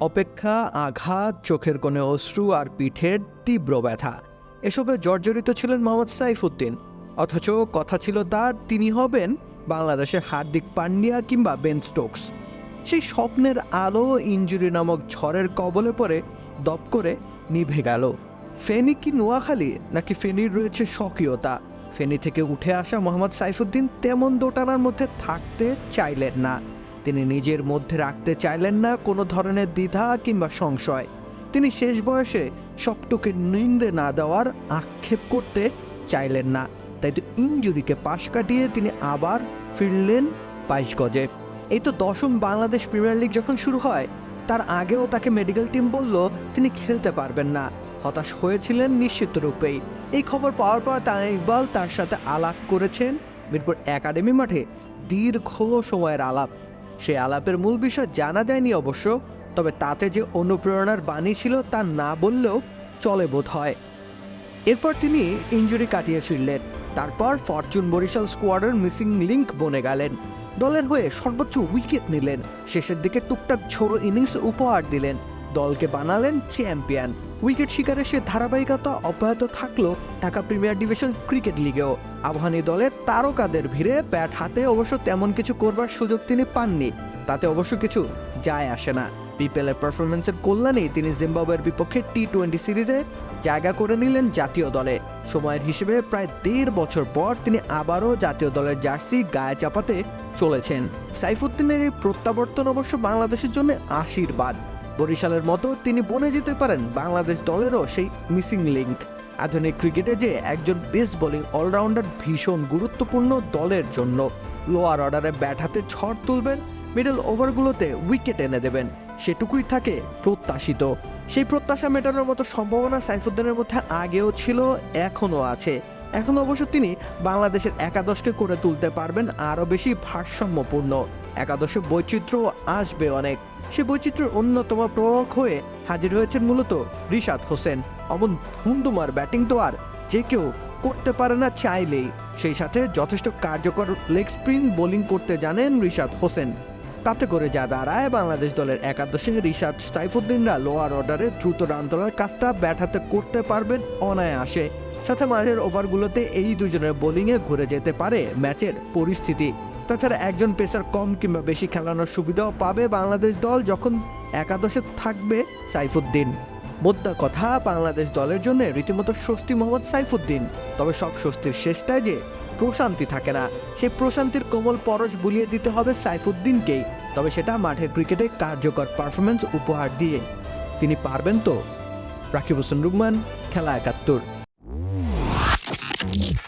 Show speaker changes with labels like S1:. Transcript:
S1: অপেক্ষা, আঘাত, চোখের কোণে অশ্রু আর পিঠের তীব্র ব্যথা। এসবে জর্জরিত ছিলেন মোহাম্মদ সাইফুদ্দিন। অথচ কথা ছিল তার, তিনি হবেন বাংলাদেশের হার্দিক পান্ডিয়া কিংবা বেন স্টোকস। সেই স্বপ্নের আলো ইঞ্জুরি নামক ঝড়ের কবলে পড়ে দপ করে নিভে গেল। ফেনী কি নোয়াখালী, নাকি ফেনীর রয়েছে স্বকীয়তা? ফেনী থেকে উঠে আসা মোহাম্মদ সাইফুদ্দিন তেমন দোটানার মধ্যে থাকতে চাইলেন না। তিনি নিজের মধ্যে রাখতে চাইলেন না কোনো ধরনের দ্বিধা কিংবা সংশয়। তিনি শেষ বয়সে সবটুকে নিন্দে না দেওয়ার আক্ষেপ করতে চাইলেন না। তাই তো ইঞ্জুরিকে পাশ কাটিয়ে তিনি আবার ফিরলেন বাইশ গজে এই তো দশম বাংলাদেশ প্রিমিয়ার লিগ যখন শুরু হয়, তার আগেও তাকে মেডিকেল টিম বলল তিনি খেলতে পারবেন না। হতাশ হয়েছিলেন নিশ্চিত রূপেই। এই খবর পাওয়ার পর তারা ইকবাল তার সাথে আলাপ করেছেন মিরপুর একাডেমি মাঠে দীর্ঘ সময়ের আলাপ। সেই আলাপের মূল বিষয় জানা যায়নি অবশ্য, তবে তাতে যে অনুপ্রেরণার বাণী ছিল তা না বললেও চলে বোধ হয়। এরপর তিনি ইঞ্জুরি কাটিয়ে ফিরলেন, তারপর ফরচুন বরিশাল স্কোয়াডের মিসিং লিঙ্ক বনে গেলেন। দলের হয়ে সর্বোচ্চ উইকেট নিলেন, শেষের দিকে টুকটাক ছোড়ো ইনিংস উপহার দিলেন, দলকে বানালেন চ্যাম্পিয়ন। উইকেট শিকারে সে ধারাবাহিকতা অব্যাহত থাকল ঢাকা প্রিমিয়ার ডিভিশন ক্রিকেট লিগেও। আবহানী দলের তারকাদের ভিড়ে ব্যাট হাতে অবশ্য তেমন কিছু করবার সুযোগ তিনি পাননি। তাতে অবশ্য কিছু যায় আসে না। বিপিএলের পারফরমেন্সের কল্যাণেই তিনি জিম্বাবুয়ের বিপক্ষে টি টোয়েন্টি সিরিজে জায়গা করে নিলেন জাতীয় দলে। সময়ের হিসেবে প্রায় দেড় বছর পর তিনি আবারও জাতীয় দলের জার্সি গায়ে চাপাতে চলেছেন। সাইফুদ্দিনের এই প্রত্যাবর্তন অবশ্য বাংলাদেশের জন্য আশীর্বাদ। বরিশালের মতো তিনি বনে যেতে পারেন, বাংলাদেশ দলেরও সেই মিসিং লিঙ্ক। আধুনিক ক্রিকেটে যে একজন বেস্ট বোলিং অলরাউন্ডার ভীষণ গুরুত্বপূর্ণ দলের জন্য। লোয়ার অর্ডারে ব্যাট হাতে ঝড় তুলবেন, মিডল ওভারগুলোতে উইকেট এনে দেবেন, সেটুকুই থাকে প্রত্যাশিত। সেই প্রত্যাশা মেটানোর মতো সম্ভাবনা সাইফুদ্দিনের মধ্যে আগেও ছিল, এখনও আছে। এখন অবশ্য তিনি বাংলাদেশের একাদশকে করে তুলতে পারবেন আরও বেশি ভারসাম্যপূর্ণ। একাদশে বৈচিত্র্য আসবে অনেক। সে বৈচিত্র্যের অন্যতম প্রয়োগ হয়ে হাজির হয়েছেন মূলত রিশাদ হোসেন। অমন ধুমধুমার ব্যাটিং তো আর যে কেউ করতে পারে না চাইলেই। সেই সাথে যথেষ্ট কার্যকর লেগ স্পিন বোলিং করতে জানেন রিশাদ হোসেন। তাতে করে যা দাঁড়ায় বাংলাদেশ দলের একাদশে রিশাদ সাইফুদ্দিনরা লোয়ার অর্ডারে দ্রুত রান তোলার কাজটা ব্যাট করতে পারবেন অনায়াসে। সাথে মাঝের ওভারগুলোতে এই দুজনের বোলিংয়ে ঘুরে যেতে পারে ম্যাচের পরিস্থিতি। তাছাড়া একজন পেসার কম কিংবা বেশি খেলানোর সুবিধাও পাবে বাংলাদেশ দল যখন একাদশে থাকবে সাইফুদ্দিন। মোদ্দা কথা, বাংলাদেশ দলের জন্য রীতিমতো স্বস্তি মোহাম্মদ সাইফুদ্দিন। তবে সব স্বস্তির শেষটায় যে প্রশান্তি থাকে না। সেই প্রশান্তির কোমল পরশ বুলিয়ে দিতে হবে সাইফুদ্দিনকেই। তবে সেটা মাঠের ক্রিকেটে কার্যকর পারফরমেন্স উপহার দিয়ে। তিনি পারবেন তো? রাকিব হোসেন রুকমান, খেলা একাত্তর। Thank you.